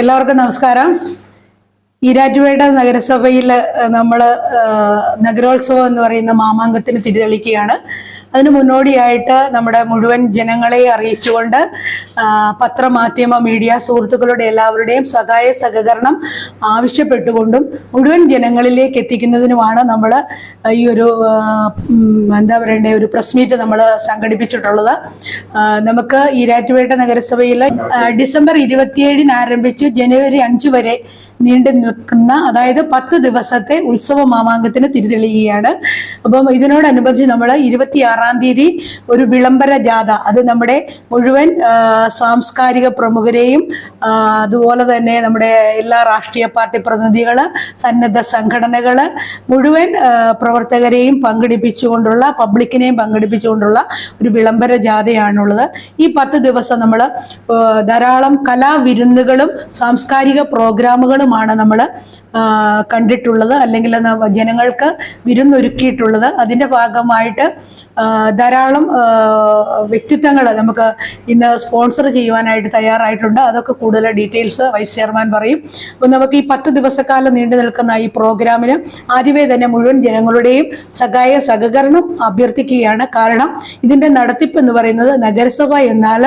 എല്ലാവർക്കും നമസ്കാരം. ഈരാറ്റുപേട്ട നഗരസഭയിൽ നമ്മൾ നഗരോത്സവം എന്ന് പറയുന്ന മാമാങ്കത്തിന് തിരിതെളിക്കുകയാണ് അതിന് മുന്നോടിയായിട്ട് നമ്മുടെ മുഴുവൻ ജനങ്ങളെ അറിയിച്ചുകൊണ്ട് പത്രമാധ്യമ മീഡിയ സുഹൃത്തുക്കളുടെ എല്ലാവരുടെയും സഹായ സഹകരണം ആവശ്യപ്പെട്ടുകൊണ്ടും മുഴുവൻ ജനങ്ങളിലേക്ക് എത്തിക്കുന്നതിനുമാണ് നമ്മൾ ഈ ഒരു എന്താ പറയണ്ടേ ഒരു പ്രസ് മീറ്റ് നമ്മൾ സംഘടിപ്പിച്ചിട്ടുള്ളത്. നമുക്ക് ഈരാറ്റുപേട്ട നഗരസഭയിൽ ഡിസംബർ ഇരുപത്തിയേഴിന് ആരംഭിച്ച് ജനുവരി അഞ്ച് വരെ നീണ്ടു നിൽക്കുന്ന അതായത് പത്ത് ദിവസത്തെ ഉത്സവ മാമാങ്കത്തിന് തിരിതെളിയുകയാണ്. അപ്പം ഇതിനോടനുബന്ധിച്ച് നമ്മൾ ഇരുപത്തിയാറാം തീയതി ഒരു വിളംബര ജാഥ അത് നമ്മുടെ മുഴുവൻ സാംസ്കാരിക പ്രമുഖരെയും അതുപോലെ തന്നെ നമ്മുടെ എല്ലാ രാഷ്ട്രീയ പാർട്ടി പ്രതിനിധികൾ സന്നദ്ധ സംഘടനകൾ മുഴുവൻ പ്രവർത്തകരെയും പങ്കെടുപ്പിച്ചുകൊണ്ടുള്ള പബ്ലിക്കിനെയും പങ്കെടുപ്പിച്ചുകൊണ്ടുള്ള ഒരു വിളംബര ജാഥയാണുള്ളത്. ഈ പത്ത് ദിവസം നമ്മൾ ധാരാളം കലാവിരുന്നുകളും സാംസ്കാരിക പ്രോഗ്രാമുകളുമാണ് നമ്മൾ കണ്ടിട്ടുള്ളത് അല്ലെങ്കിൽ ജനങ്ങൾക്ക് വിരുന്നൊരുക്കിയിട്ടുള്ളത്. അതിന്റെ ഭാഗമായിട്ട് ധാരാളം വ്യക്തിത്വങ്ങൾ നമുക്ക് ഇന്ന് സ്പോൺസർ ചെയ്യുവാനായിട്ട് തയ്യാറായിട്ടുണ്ട്. അതൊക്കെ കൂടുതൽ ഡീറ്റെയിൽസ് വൈസ് ചെയർമാൻ പറയും. അപ്പോൾ നമുക്ക് ഈ പത്ത് ദിവസക്കാലം നീണ്ടു നിൽക്കുന്ന ഈ പ്രോഗ്രാമിന് ആദ്യമേ തന്നെ മുഴുവൻ ജനങ്ങളുടെയും സഹായ സഹകരണം അഭ്യർത്ഥിക്കുകയാണ്. കാരണം ഇതിന്റെ നടത്തിപ്പ് എന്ന് പറയുന്നത് നഗരസഭ എന്നാൽ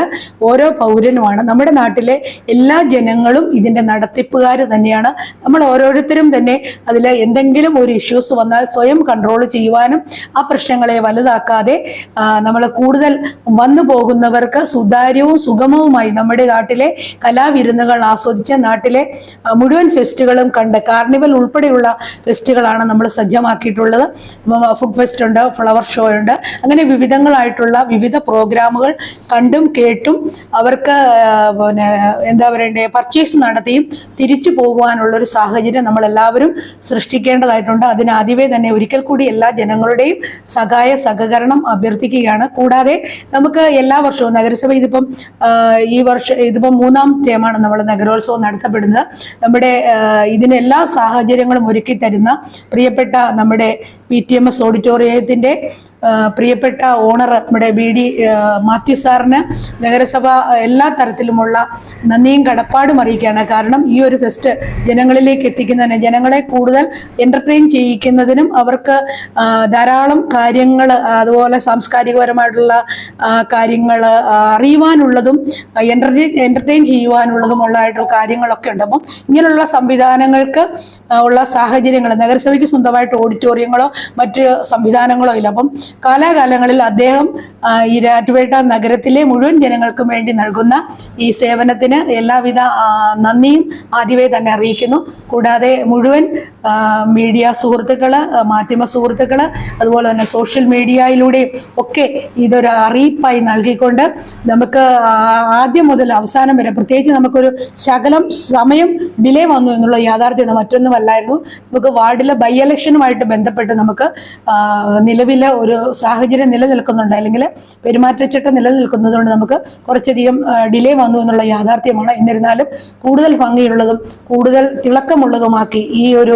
ഓരോ പൗരനുമാണ്. നമ്മുടെ നാട്ടിലെ എല്ലാ ജനങ്ങളും ഇതിന്റെ നടത്തിപ്പുകാർ തന്നെയാണ്. നമ്മൾ ഓരോരുത്തരും തന്നെ അതിൽ എന്തെങ്കിലും ഒരു ഇഷ്യൂസ് വന്നാൽ സ്വയം കൺട്രോൾ ചെയ്യുവാനും ആ പ്രശ്നങ്ങളെ വലുതാക്കാതെ നമ്മൾ കൂടുതൽ വന്നു പോകുന്നവർക്ക് സുതാര്യവും സുഗമവുമായി നമ്മുടെ നാട്ടിലെ കലാവിരുന്നുകൾ ആസ്വദിച്ച നാട്ടിലെ മുഴുവൻ ഫെസ്റ്റുകളും കണ്ട് കാർണിവൽ ഉൾപ്പെടെയുള്ള ഫെസ്റ്റുകളാണ് നമ്മൾ സജ്ജമാക്കിയിട്ടുള്ളത്. ഫുഡ് ഫെസ്റ്റ് ഉണ്ട് ഫ്ലവർ ഷോ ഉണ്ട്. അങ്ങനെ വിവിധങ്ങളായിട്ടുള്ള വിവിധ പ്രോഗ്രാമുകൾ കണ്ടും കേട്ടും അവർക്ക് പിന്നെ എന്താ പറയണ്ടേ പർച്ചേസ് നടത്തിയും തിരിച്ചു പോകുവാനുള്ള ഒരു സാഹചര്യം നമ്മൾ എല്ലാവരും സൃഷ്ടിക്കേണ്ടതായിട്ടുണ്ട് അതിനാദ്യമേ തന്നെ ഒരിക്കൽ കൂടി എല്ലാ ജനങ്ങളുടെയും സഹായ സഹകരണം അഭ്യർത്ഥിക്കുകയാണ്. കൂടാതെ നമുക്ക് എല്ലാ വർഷവും നഗരസഭ ഇതിപ്പം ഈ വർഷം ഇതിപ്പം മൂന്നാം ടേമാണ് നമ്മൾ നഗരോത്സവം നടത്തപ്പെടുന്നത്. നമ്മുടെ ഇതിനെല്ലാ സാഹചര്യങ്ങളും ഒരുക്കി തരുന്ന പ്രിയപ്പെട്ട നമ്മുടെ പി ടി എം എസ് ഓഡിറ്റോറിയത്തിന്റെ ആ, പ്രിയപ്പെട്ട ഓണർ നമ്മുടെ ബി ഡി മാത്യു സാറിന് നഗരസഭ എല്ലാ തരത്തിലുമുള്ള നന്ദിയും കടപ്പാടും അറിയിക്കുകയാണ്. കാരണം ഈ ഒരു ഫെസ്റ്റ് ജനങ്ങളിലേക്ക് എത്തിക്കുന്നതിന് ജനങ്ങളെ കൂടുതൽ എന്റർടൈൻ ചെയ്യിക്കുന്നതിനും അവർക്ക് ധാരാളം കാര്യങ്ങൾ അതുപോലെ സാംസ്കാരികപരമായിട്ടുള്ള കാര്യങ്ങൾ അറിയുവാനുള്ളതും എന്റർടൈൻ എന്റർടൈൻ ചെയ്യുവാനുള്ളതുമുള്ളതായിട്ടുള്ള കാര്യങ്ങളൊക്കെ ഉണ്ട്. അപ്പം ഇങ്ങനെയുള്ള സംവിധാനങ്ങൾക്ക് ഉള്ള സാഹചര്യങ്ങൾ നഗരസഭയ്ക്ക് സ്വന്തമായിട്ട് ഓഡിറ്റോറിയങ്ങളോ മറ്റ് സംവിധാനങ്ങളോ ഇല്ല. അപ്പം കാലാകാലങ്ങളിൽ അദ്ദേഹം ഈ രാറ്റുപേട്ട നഗരത്തിലെ മുഴുവൻ ജനങ്ങൾക്കും വേണ്ടി നൽകുന്ന ഈ സേവനത്തിന് എല്ലാവിധ നന്ദിയും ആദ്യമേ തന്നെ അറിയിക്കുന്നു. കൂടാതെ മുഴുവൻ മീഡിയ സുഹൃത്തുക്കൾ മാധ്യമ സുഹൃത്തുക്കൾ അതുപോലെ തന്നെ സോഷ്യൽ മീഡിയയിലൂടെയും ഒക്കെ ഇതൊരു അറിയിപ്പായി നൽകിക്കൊണ്ട് നമുക്ക് ആദ്യം മുതൽ അവസാനം വരെ പ്രത്യേകിച്ച് നമുക്കൊരു ശകലം സമയം ഡിലേ വന്നു എന്നുള്ള യാഥാർത്ഥ്യമാണ് മറ്റൊന്നുമല്ലായിരുന്നു. നമുക്ക് വാർഡിലെ ബൈ ഇലക്ഷനുമായിട്ട് ബന്ധപ്പെട്ട് നമുക്ക് നിലവിലെ ഒരു സാഹചര്യം നിലനിൽക്കുന്നുണ്ട്. അല്ലെങ്കിൽ പെരുമാറ്റച്ചട്ടം നിലനിൽക്കുന്നതുകൊണ്ട് നമുക്ക് കുറച്ചധികം ഡിലേ വന്നു എന്നുള്ള യാഥാർത്ഥ്യമാണ്. എന്നിരുന്നാലും കൂടുതൽ ഭംഗിയുള്ളതും കൂടുതൽ തിളക്കമുള്ളതുമാക്കി ഈ ഒരു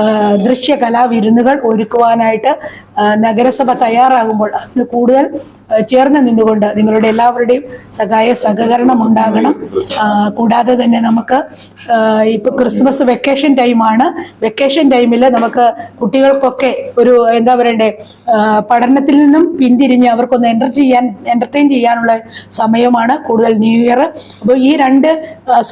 ആ, ദൃശ്യ കലാവിരുന്നുകൾ ഒരുക്കുവാനായിട്ട് നഗരസഭ തയ്യാറാകുമ്പോൾ അതിന് കൂടുതൽ ചേർന്ന് നിന്നുകൊണ്ട് നിങ്ങളുടെ എല്ലാവരുടെയും സഹായ സഹകരണം ഉണ്ടാകണം. കൂടാതെ തന്നെ നമുക്ക് ഇപ്പൊ ക്രിസ്മസ് വെക്കേഷൻ ടൈമാണ്. വെക്കേഷൻ ടൈമിൽ നമുക്ക് കുട്ടികൾക്കൊക്കെ ഒരു എന്താ പറയണ്ടേ പഠനത്തിൽ നിന്നും പിന്തിരിഞ്ഞ് അവർക്കൊന്ന് എന്റർ ചെയ്യാൻ എന്റർടൈൻ ചെയ്യാനുള്ള സമയമാണ് കൂടുതൽ ന്യൂ ഇയർ അപ്പോൾ ഈ രണ്ട്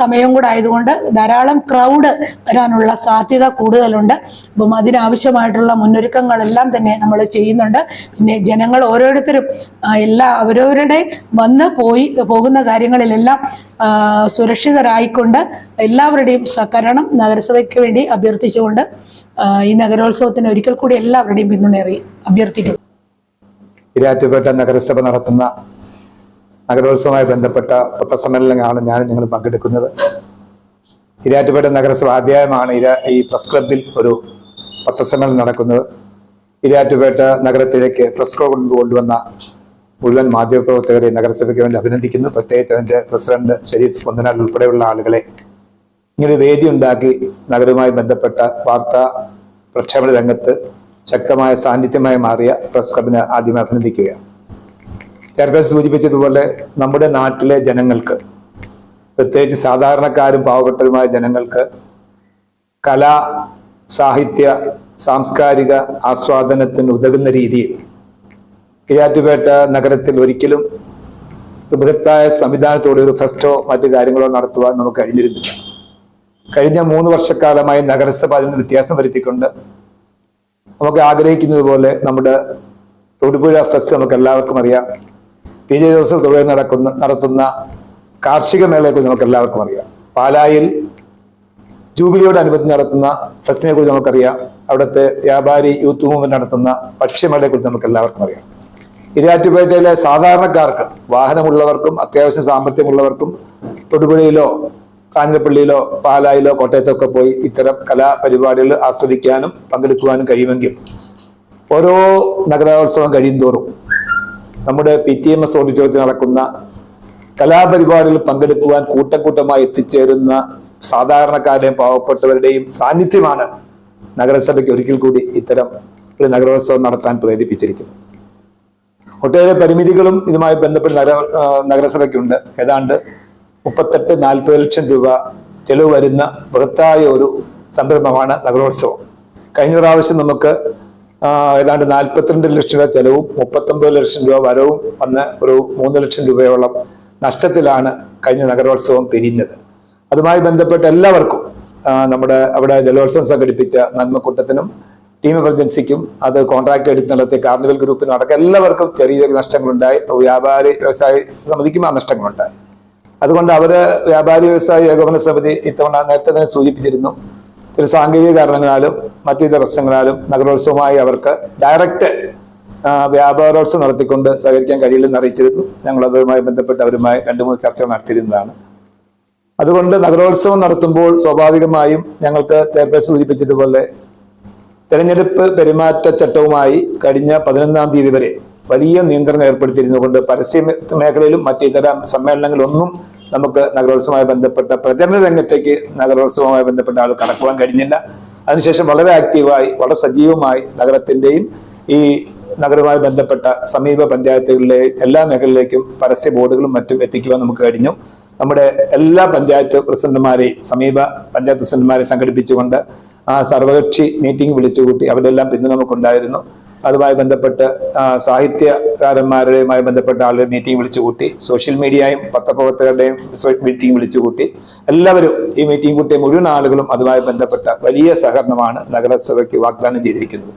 സമയം കൂടെ ആയതുകൊണ്ട് ധാരാളം ക്രൗഡ് വരാനുള്ള സാധ്യത കൂടുതലുണ്ട്. അപ്പം അതിനാവശ്യമായിട്ടുള്ള മുന്നൊരുക്കങ്ങളെല്ലാം തന്നെ നമ്മൾ ചെയ്യുന്നുണ്ട്. പിന്നെ ജനങ്ങൾ ഓരോരുത്തരും എല്ലാ അവരവരുടെ വന്ന് പോയി പോകുന്ന കാര്യങ്ങളിലെല്ലാം സുരക്ഷിതരായിക്കൊണ്ട് എല്ലാവരുടെയും സഹകരണം നഗരസഭയ്ക്ക് വേണ്ടി അഭ്യർത്ഥിച്ചുകൊണ്ട് ഈ നഗരോത്സവത്തിന് ഒരിക്കൽ കൂടി എല്ലാവരുടെയും പിന്തുണ അറിയി അഭ്യർത്ഥിക്കുന്നു. ഇരാറ്റുപേട്ട നഗരസഭ നടത്തുന്ന നഗരോത്സവവുമായി ബന്ധപ്പെട്ട പത്രസമ്മേളനങ്ങളാണ് ഞാൻ നിങ്ങൾ പങ്കെടുക്കുന്നത്. ഇരാറ്റുപേട്ട നഗരസഭ ആദ്യമാണ് ഇര- ഈ പ്രസ് ക്ലബിൽ ഒരു പത്രസമ്മേളനം നടക്കുന്നത്. ഇരാറ്റുപേട്ട നഗരത്തിലേക്ക് പ്രസ് ക്ലബ് കൊണ്ടുവന്ന മുഴുവൻ മാധ്യമപ്രവർത്തകരെ നഗരസഭയ്ക്ക് വേണ്ടി അഭിനന്ദിക്കുന്നു. പ്രത്യേകിച്ച് അതിന്റെ പ്രസിഡന്റ് ഷരീഫ് പൊന്തനാൽ ഉൾപ്പെടെയുള്ള ആളുകളെ ഇങ്ങനെ വേദി ഉണ്ടാക്കി നഗരവുമായി ബന്ധപ്പെട്ട വാർത്താ പ്രക്ഷേപണ രംഗത്ത് ശക്തമായ സാന്നിധ്യമായി മാറിയ പ്രസ് ക്ലബിനെ ആദ്യം അഭിനന്ദിക്കുകയാണ്. ചെയർപേഴ്സൺ സൂചിപ്പിച്ചതുപോലെ നമ്മുടെ നാട്ടിലെ ജനങ്ങൾക്ക് പ്രത്യേകിച്ച് സാധാരണക്കാരും പാവപ്പെട്ടവരുമായ ജനങ്ങൾക്ക് കലാ സാഹിത്യ സാംസ്കാരിക ആസ്വാദനത്തിന് ഉതകുന്ന രീതിയിൽ കിരാറ്റുപേട്ട നഗരത്തിൽ ഒരിക്കലും ഒരു ബൃഹത്തായ സംവിധാനത്തോടെ ഒരു ഫെസ്റ്റോ മറ്റു കാര്യങ്ങളോ നടത്തുവാൻ നമുക്ക് കഴിഞ്ഞിരുന്നില്ല. കഴിഞ്ഞ മൂന്ന് വർഷക്കാലമായി നഗരസഭ അതിന് വ്യത്യാസം വരുത്തിക്കൊണ്ട് നമുക്ക് ആഗ്രഹിക്കുന്നത് പോലെ നമ്മുടെ തൊടുപുഴ ഫെസ്റ്റ് നമുക്ക് എല്ലാവർക്കും അറിയാം. പി ജെ ജോസഫ് തൊഴിൽ നടക്കുന്ന നടത്തുന്ന കാർഷിക മേളയെക്കുറിച്ച് നമുക്ക് എല്ലാവർക്കും അറിയാം. പാലായിൽ ജൂബിലിയോട് ജൂബിലിയോടനുബന്ധിച്ച് നടത്തുന്ന ഫെസ്റ്റിനെ കുറിച്ച് നമുക്കറിയാം. അവിടുത്തെ വ്യാപാരി യൂത്ത് മൂവ്മെന്റ് നടത്തുന്ന ഭക്ഷ്യമേളയെ കുറിച്ച് നമുക്ക് എല്ലാവർക്കും അറിയാം. ഇരാറ്റുപേട്ടയിലെ സാധാരണക്കാർക്ക് വാഹനമുള്ളവർക്കും അത്യാവശ്യ സാമ്പത്തികമുള്ളവർക്കും തൊടുപുഴയിലോ കാഞ്ഞിരപ്പള്ളിയിലോ പാലായിലോ കോട്ടയത്തൊക്കെ പോയി ഇത്തരം കലാപരിപാടികൾ ആസ്വദിക്കാനും പങ്കെടുക്കുവാനും കഴിയുമെങ്കിൽ ഓരോ നഗരോത്സവം കഴിയും തോറും നമ്മുടെ പി ടി എം എസ് ഓഡിറ്റോറിയത്തിൽ നടക്കുന്ന കലാപരിപാടികളിൽ പങ്കെടുക്കുവാൻ കൂട്ടം കൂട്ടമായി എത്തിച്ചേരുന്ന സാധാരണക്കാരുടെയും പാവപ്പെട്ടവരുടെയും സാന്നിധ്യമാണ് നഗരസഭയ്ക്ക് ഒരിക്കൽ കൂടി ഇത്തരം ഒരു നഗരോത്സവം നടത്താൻ പ്രേരിപ്പിച്ചിരിക്കുന്നത്. ഒട്ടേറെ പരിമിതികളും ഇതുമായി ബന്ധപ്പെട്ട് നഗര നഗരസഭയ്ക്കുണ്ട്. ഏതാണ്ട് മുപ്പത്തെട്ട് നാൽപ്പത് ലക്ഷം രൂപ ചെലവ് വരുന്ന ബൃഹത്തായ ഒരു സംരംഭമാണ് നഗരോത്സവം. കഴിഞ്ഞ പ്രാവശ്യം നമുക്ക് ഏതാണ്ട് നാൽപ്പത്തിരണ്ട് ലക്ഷം രൂപ ചെലവും മുപ്പത്തൊമ്പത് ലക്ഷം രൂപ വരവും വന്ന് ഒരു മൂന്ന് ലക്ഷം രൂപയോളം നഷ്ടത്തിലാണ് കഴിഞ്ഞ നഗരോത്സവം പിരിഞ്ഞത്. അതുമായി ബന്ധപ്പെട്ട് എല്ലാവർക്കും നമ്മുടെ അവിടെ ജലോത്സവം സംഘടിപ്പിച്ച നന്മക്കൂട്ടത്തിനും ടീം എമർജൻസിക്കും അത് കോൺട്രാക്ട് എടുത്ത് നടത്തിയ കാർണിവൽ ഗ്രൂപ്പിനും അടക്കം എല്ലാവർക്കും ചെറിയ ചെറിയ നഷ്ടങ്ങളുണ്ടായി. വ്യാപാരി വ്യവസായ സമിതിക്കും ആ നഷ്ടങ്ങളുണ്ടായി. അതുകൊണ്ട് അവർ വ്യാപാരി വ്യവസായ ഏകോപന സമിതി ഇത്തവണ നേരത്തെ തന്നെ സൂചിപ്പിച്ചിരുന്നു. ചില സാങ്കേതിക കാരണങ്ങളാലും മറ്റു ചില പ്രശ്നങ്ങളാലും നഗരോത്സവമായി അവർക്ക് ഡയറക്റ്റ് വ്യാപാരോത്സവം നടത്തിക്കൊണ്ട് സഹകരിക്കാൻ കഴിയില്ലെന്ന് അറിയിച്ചിരുന്നു. ഞങ്ങൾ അതുമായി ബന്ധപ്പെട്ട് അവരുമായി രണ്ടു മൂന്ന് ചർച്ചകൾ നടത്തിയിരുന്നതാണ്. അതുകൊണ്ട് നഗരോത്സവം നടത്തുമ്പോൾ സ്വാഭാവികമായും ഞങ്ങൾക്ക് നേരത്തെ സൂചിപ്പിച്ചതുപോലെ തെരഞ്ഞെടുപ്പ് പെരുമാറ്റച്ചട്ടവുമായി കഴിഞ്ഞ പതിനൊന്നാം തീയതി വരെ വലിയ നിയന്ത്രണം ഏർപ്പെടുത്തിയിരുന്നുകൊണ്ട് പരസ്യ മേഖലയിലും മറ്റു ഇതര സമ്മേളനങ്ങളിലൊന്നും നമുക്ക് നഗരോത്സവമായി ബന്ധപ്പെട്ട പ്രചരണ രംഗത്തേക്ക് നഗരോത്സവവുമായി ബന്ധപ്പെട്ട ആൾ കടക്കുവാൻ കഴിഞ്ഞില്ല. അതിനുശേഷം വളരെ ആക്റ്റീവായി വളരെ സജീവമായി നഗരത്തിന്റെയും ഈ നഗരവുമായി ബന്ധപ്പെട്ട സമീപ പഞ്ചായത്തുകളിലെ എല്ലാ മേഖലയിലേക്കും പരസ്യ ബോർഡുകളും മറ്റും എത്തിക്കുവാൻ നമുക്ക് കഴിഞ്ഞു. നമ്മുടെ എല്ലാ പഞ്ചായത്ത് പ്രസിഡന്റുമാരെയും സമീപ പഞ്ചായത്ത് പ്രസിഡന്റുമാരെ സംഘടിപ്പിച്ചുകൊണ്ട് ആ സർവകക്ഷി മീറ്റിംഗ് വിളിച്ചുകൂട്ടി അവരെല്ലാം പിന്തുണ നമുക്കുണ്ടായിരുന്നു അതുമായി ബന്ധപ്പെട്ട് സാഹിത്യകാരന്മാരുടെയുമായി ബന്ധപ്പെട്ട ആളുടെ മീറ്റിംഗ് വിളിച്ചുകൂട്ടി സോഷ്യൽ മീഡിയയും പത്രപ്രവർത്തകരുടെയും മീറ്റിംഗ് വിളിച്ചുകൂട്ടി. എല്ലാവരും ഈ മീറ്റിംഗ് കൂട്ടിയ മുഴുവൻ ആളുകളും അതുമായി ബന്ധപ്പെട്ട വലിയ സഹകരണമാണ് നഗരസഭയ്ക്ക് വാഗ്ദാനം ചെയ്തിരിക്കുന്നത്.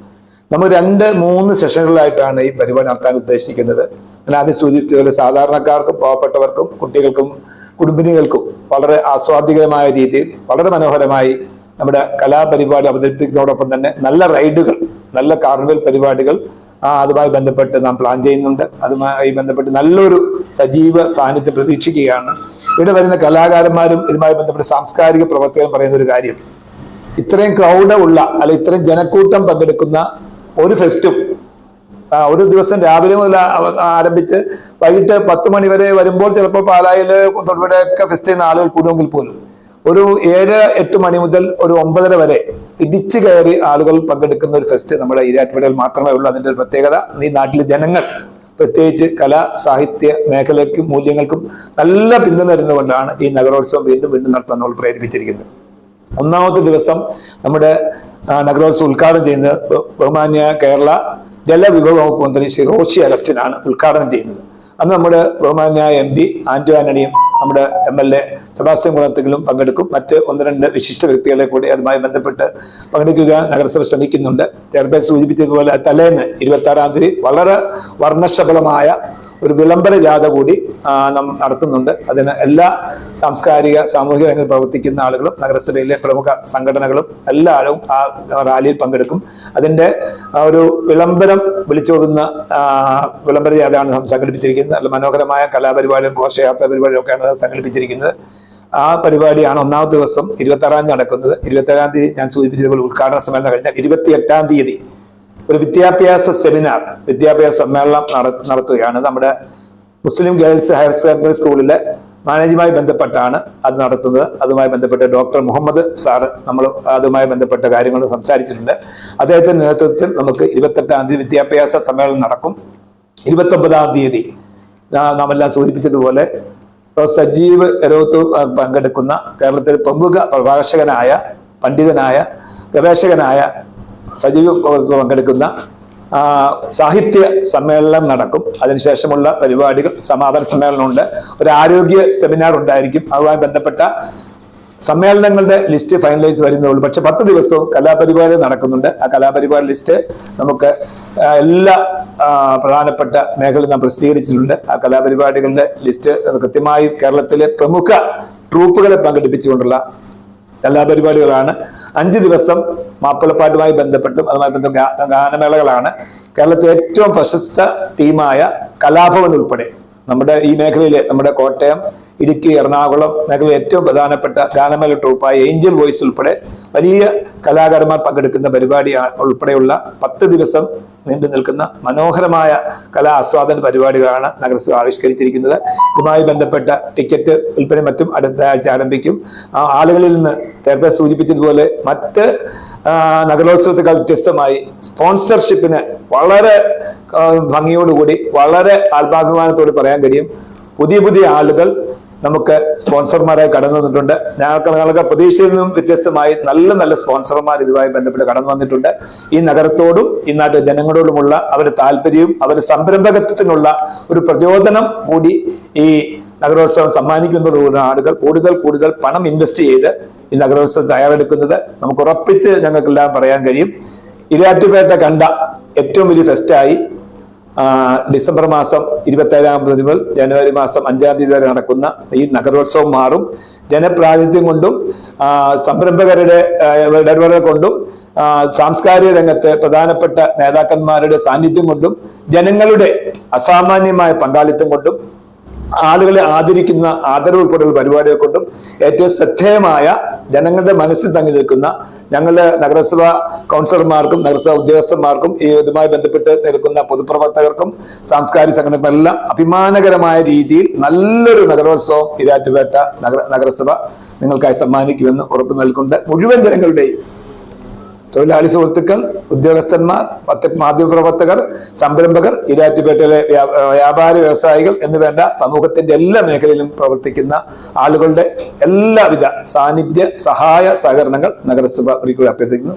നമ്മൾ രണ്ട് മൂന്ന് സെഷനുകളായിട്ടാണ് ഈ പരിപാടി നടത്താൻ ഉദ്ദേശിക്കുന്നത്. ഞാൻ ആദ്യം സൂചിപ്പിച്ചതുപോലെ സാധാരണക്കാർക്കും പാവപ്പെട്ടവർക്കും കുട്ടികൾക്കും കുടുംബിനികൾക്കും വളരെ ആസ്വാദികരമായ രീതിയിൽ വളരെ മനോഹരമായി നമ്മുടെ കലാപരിപാടി അവതരിപ്പിക്കുന്നതോടൊപ്പം തന്നെ നല്ല റൈഡുകൾ നല്ല കാർണിവൽ പരിപാടികൾ അതുമായി ബന്ധപ്പെട്ട് നാം പ്ലാൻ ചെയ്യുന്നുണ്ട്. അതുമായി ബന്ധപ്പെട്ട് നല്ലൊരു സജീവ സാന്നിധ്യം പ്രതീക്ഷിക്കുകയാണ്. ഇവിടെ വരുന്ന കലാകാരന്മാരും ഇതുമായി ബന്ധപ്പെട്ട് സാംസ്കാരിക പ്രവർത്തകരും പറയുന്ന ഒരു കാര്യം. ഇത്രയും ക്രൗഡ് ഉള്ള അല്ലെ ഇത്രയും ജനക്കൂട്ടം പങ്കെടുക്കുന്ന ഒരു ഫെസ്റ്റും. ഒരു ദിവസം രാവിലെ മുതൽ ആരംഭിച്ച് വൈകിട്ട് പത്ത് മണി വരെ വരുമ്പോൾ ചിലപ്പോൾ പാലായിൽ തൊടുപുഴയൊക്കെ ഫെസ്റ്റ് ചെയ്യുന്ന ആളുകൾ കൂടുമെങ്കിൽ പോലും. ഒരു ഏഴ് എട്ട് മണി മുതൽ ഒരു ഒമ്പതര വരെ ഇടിച്ചു കയറി ആളുകൾ പങ്കെടുക്കുന്ന ഒരു ഫെസ്റ്റ് നമ്മുടെ ഈരാറ്റുപുഴയിൽ മാത്രമേ ഉള്ളൂ. അതിന്റെ ഒരു പ്രത്യേകത ഈ നാട്ടിലെ ജനങ്ങൾ പ്രത്യേകിച്ച് കലാ സാഹിത്യ മേഖലയ്ക്കും മൂല്യങ്ങൾക്കും നല്ല പിന്തുണ തരുന്നതുകൊണ്ടാണ് ഈ നഗരോത്സവം വീണ്ടും വീണ്ടും നടത്താൻ നമ്മൾ പ്രേരിപ്പിച്ചിരിക്കുന്നത്. ഒന്നാമത്തെ ദിവസം നമ്മുടെ നഗരോത്സവം ഉദ്ഘാടനം ചെയ്യുന്നത് ബഹുമാന്യ കേരള ജലവിഭവ വകുപ്പ് മന്ത്രി ശ്രീ റോഷി അഗസ്റ്റിനാണ് ഉദ്ഘാടനം ചെയ്യുന്നത്. അന്ന് നമ്മുടെ ബഹുമാന്യ എം പി ആന്റോ ആന്റണിയും നമ്മുടെ എം എൽ എ സെബാസ്റ്റ്യൻ കുളത്തെങ്കിലും പങ്കെടുക്കും. മറ്റ് ഒന്ന് രണ്ട് വിശിഷ്ട വ്യക്തികളെ കൂടി അതുമായി ബന്ധപ്പെട്ട് പങ്കെടുക്കുക നഗരസഭ ശ്രമിക്കുന്നുണ്ട്. ചെയർമാൻ സൂചിപ്പിച്ചതുപോലെ തലേന്ന് ഇരുപത്തി ആറാം തീയതി വളരെ വർണശബളമായ ഒരു വിളംബര ജാഥ കൂടി നാം നടത്തുന്നുണ്ട്. അതിന് എല്ലാ സാംസ്കാരിക സാമൂഹിക രംഗത്ത് പ്രവർത്തിക്കുന്ന ആളുകളും നഗരസഭയിലെ പ്രമുഖ സംഘടനകളും എല്ലാവരും ആ റാലിയിൽ പങ്കെടുക്കും. അതിന്റെ ഒരു വിളംബരം വിളിച്ചോതുന്ന വിളംബര ജാഥയാണ് സംഘടിപ്പിച്ചിരിക്കുന്നത്. നല്ല മനോഹരമായ കലാപരിപാടിയും ഘോഷയാത്ര പരിപാടിയും ഒക്കെയാണ് സംഘടിപ്പിച്ചിരിക്കുന്നത്. ആ പരിപാടിയാണ് ഒന്നാമത്തെ ദിവസം ഇരുപത്തി ആറാം തീയതി നടക്കുന്നത്. ഇരുപത്തി ആറാം തീയതി ഞാൻ സൂചിപ്പിച്ചതുപോലെ ഉദ്ഘാടന സമ്മേളനം കഴിഞ്ഞാൽ ഇരുപത്തി എട്ടാം തീയതി ഒരു വിദ്യാഭ്യാസ സെമിനാർ വിദ്യാഭ്യാസ സമ്മേളനം നട- നടത്തുകയാണ്. നമ്മുടെ മുസ്ലിം ഗേൾസ് ഹയർ സെക്കൻഡറി സ്കൂളിലെ മാനേജുമായി ബന്ധപ്പെട്ടാണ് അത് നടത്തുന്നത്. അതുമായി ബന്ധപ്പെട്ട് ഡോക്ടർ മുഹമ്മദ് സാറ് നമ്മൾ അതുമായി ബന്ധപ്പെട്ട കാര്യങ്ങൾ സംസാരിച്ചിട്ടുണ്ട്. അദ്ദേഹത്തിന്റെ നേതൃത്വത്തിൽ നമുക്ക് ഇരുപത്തെട്ടാം തീയതി വിദ്യാഭ്യാസ സമ്മേളനം നടക്കും. ഇരുപത്തൊമ്പതാം തീയതി നാമെല്ലാം സൂചിപ്പിച്ചതുപോലെ സജീവ് എരോത്ത് പങ്കെടുക്കുന്ന കേരളത്തിലെ പ്രമുഖ പ്രഭാഷകനായ പണ്ഡിതനായ ഗവേഷകനായ സജീവ് പങ്കെടുക്കുന്ന സാഹിത്യ സമ്മേളനം നടക്കും. അതിനുശേഷമുള്ള പരിപാടികൾ സമാപന സമ്മേളനമുണ്ട്. ഒരു ആരോഗ്യ സെമിനാർ ഉണ്ടായിരിക്കും. അതുമായി ബന്ധപ്പെട്ട സമ്മേളനങ്ങളുടെ ലിസ്റ്റ് ഫൈനലൈസ് വരുന്നുള്ളൂ പക്ഷെ പത്ത് ദിവസവും കലാപരിപാടി നടക്കുന്നുണ്ട്. ആ കലാപരിപാടി ലിസ്റ്റ് നമുക്ക് എല്ലാ പ്രധാനപ്പെട്ട മേഖലയിൽ നാം പ്രസിദ്ധീകരിച്ചിട്ടുണ്ട്. ആ കലാപരിപാടികളുടെ ലിസ്റ്റ് കൃത്യമായി കേരളത്തിലെ പ്രമുഖ ട്രൂപ്പുകളെ പങ്കെടുപ്പിച്ചുകൊണ്ടുള്ള കലാപരിപാടികളാണ് അഞ്ച് ദിവസം മാപ്പിളപ്പാട്ടുമായി ബന്ധപ്പെട്ടും അതുമായി ബന്ധപ്പെട്ട ഗാനമേളകളാണ്. കേരളത്തിലെ ഏറ്റവും പ്രശസ്ത ടീമായ കലാഭവൻ ഉൾപ്പെടെ നമ്മുടെ ഈ മേഖലയിലെ നമ്മുടെ കോട്ടയം ഇടുക്കി എറണാകുളം മേഖലയിലെ ഏറ്റവും പ്രധാനപ്പെട്ട ഗാനമേള ട്രൂപ്പായ ഏഞ്ചൽ വോയിസ് ഉൾപ്പെടെ വലിയ കലാകാരന്മാർ പങ്കെടുക്കുന്ന പരിപാടിയാണ് ഉൾപ്പെടെയുള്ള പത്ത് ദിവസം നീണ്ടു നിൽക്കുന്ന മനോഹരമായ കലാ ആസ്വാദന പരിപാടികളാണ് നഗരസഭ ആവിഷ്കരിച്ചിരിക്കുന്നത്. ഇതുമായി ബന്ധപ്പെട്ട ടിക്കറ്റ് വിൽപ്പന മറ്റും അടുത്ത ആഴ്ച ആരംഭിക്കും. ആ ആളുകളിൽ നിന്ന് നേരത്തെ സൂചിപ്പിച്ചതുപോലെ മറ്റ് നഗരോത്സവത്തെക്കാൾ വ്യത്യസ്തമായി സ്പോൺസർഷിപ്പിന് വളരെ ഭംഗിയോടുകൂടി വളരെ ആത്മാഭിമാനത്തോട് പറയാൻ കഴിയും. പുതിയ പുതിയ ആളുകൾ നമുക്ക് സ്പോൺസർമാരായി കടന്നു വന്നിട്ടുണ്ട്. ഞങ്ങൾക്ക് ഞങ്ങൾക്ക് പ്രതീക്ഷയിൽ നിന്നും വ്യത്യസ്തമായി നല്ല നല്ല സ്പോൺസർമാർ ഇതുമായി ബന്ധപ്പെട്ട് കടന്നു വന്നിട്ടുണ്ട്. ഈ നഗരത്തോടും ഈ നാട്ടിലെ ജനങ്ങളോടുമുള്ള അവരുടെ താല്പര്യവും അവരുടെ സംരംഭകത്വത്തിനുള്ള ഒരു പ്രചോദനം കൂടി ഈ നഗരോത്സവം സമ്മാനിക്കുന്നതോടുകൂടി ആളുകൾ കൂടുതൽ കൂടുതൽ പണം ഇൻവെസ്റ്റ് ചെയ്ത് ഈ നഗരോത്സവം തയ്യാറെടുക്കുന്നത് നമുക്ക് ഉറപ്പിച്ച് ഞങ്ങൾക്കെല്ലാം പറയാൻ കഴിയും. ഇരാറ്റുപേട്ട കണ്ട ഏറ്റവും വലിയ ഫെസ്റ്റായി ഡിസംബർ മാസം ഇരുപത്തി ഏഴാം തീയതി മുതൽ ജനുവരി മാസം അഞ്ചാം തീയതി വരെ നടക്കുന്ന ഈ നഗരോത്സവം മാറും. ജനപ്രാതിനിധ്യം കൊണ്ടും സംരംഭകരുടെ ഇടപെടൽ കൊണ്ടും സാംസ്കാരിക രംഗത്ത് പ്രധാനപ്പെട്ട നേതാക്കന്മാരുടെ സാന്നിധ്യം കൊണ്ടും ജനങ്ങളുടെ അസാമാന്യമായ പങ്കാളിത്തം കൊണ്ടും ആളുകളെ ആദരിക്കുന്ന ആദരവ് ഉൾപ്പെടെയുള്ള പരിപാടികൾ കൊണ്ടും ഏറ്റവും ശ്രദ്ധേയമായ ജനങ്ങളുടെ മനസ്സിൽ തങ്ങി നിൽക്കുന്ന ഞങ്ങളുടെ നഗരസഭാ കൗൺസിലർമാർക്കും നഗരസഭാ ഉദ്യോഗസ്ഥന്മാർക്കും ഈ ഇതുമായി ബന്ധപ്പെട്ട് നിൽക്കുന്ന പൊതുപ്രവർത്തകർക്കും സാംസ്കാരിക സംഘടനകളെല്ലാം അഭിമാനകരമായ രീതിയിൽ നല്ലൊരു നഗരോത്സവം ഇരാറ്റുപേട്ട നഗര നഗരസഭ നിങ്ങൾക്കായി സമ്മാനിക്കുമെന്ന് ഉറപ്പ് നൽകുന്നുണ്ട്. മുഴുവൻ ജനങ്ങളുടെയും തൊഴിലാളി സുഹൃത്തുക്കൾ ഉദ്യോഗസ്ഥന്മാർ മാധ്യമപ്രവർത്തകർ സംരംഭകർ ഇരാറ്റുപേട്ടയിലെ വ്യാ- വ്യാപാര വ്യവസായികൾ എന്ന് വേണ്ട സമൂഹത്തിന്റെ എല്ലാ മേഖലയിലും പ്രവർത്തിക്കുന്ന ആളുകളുടെ എല്ലാവിധ സാന്നിധ്യ സഹായ സഹകരണങ്ങൾ നഗരസഭ ഒരിക്കലും അഭ്യർത്ഥിക്കുന്നു.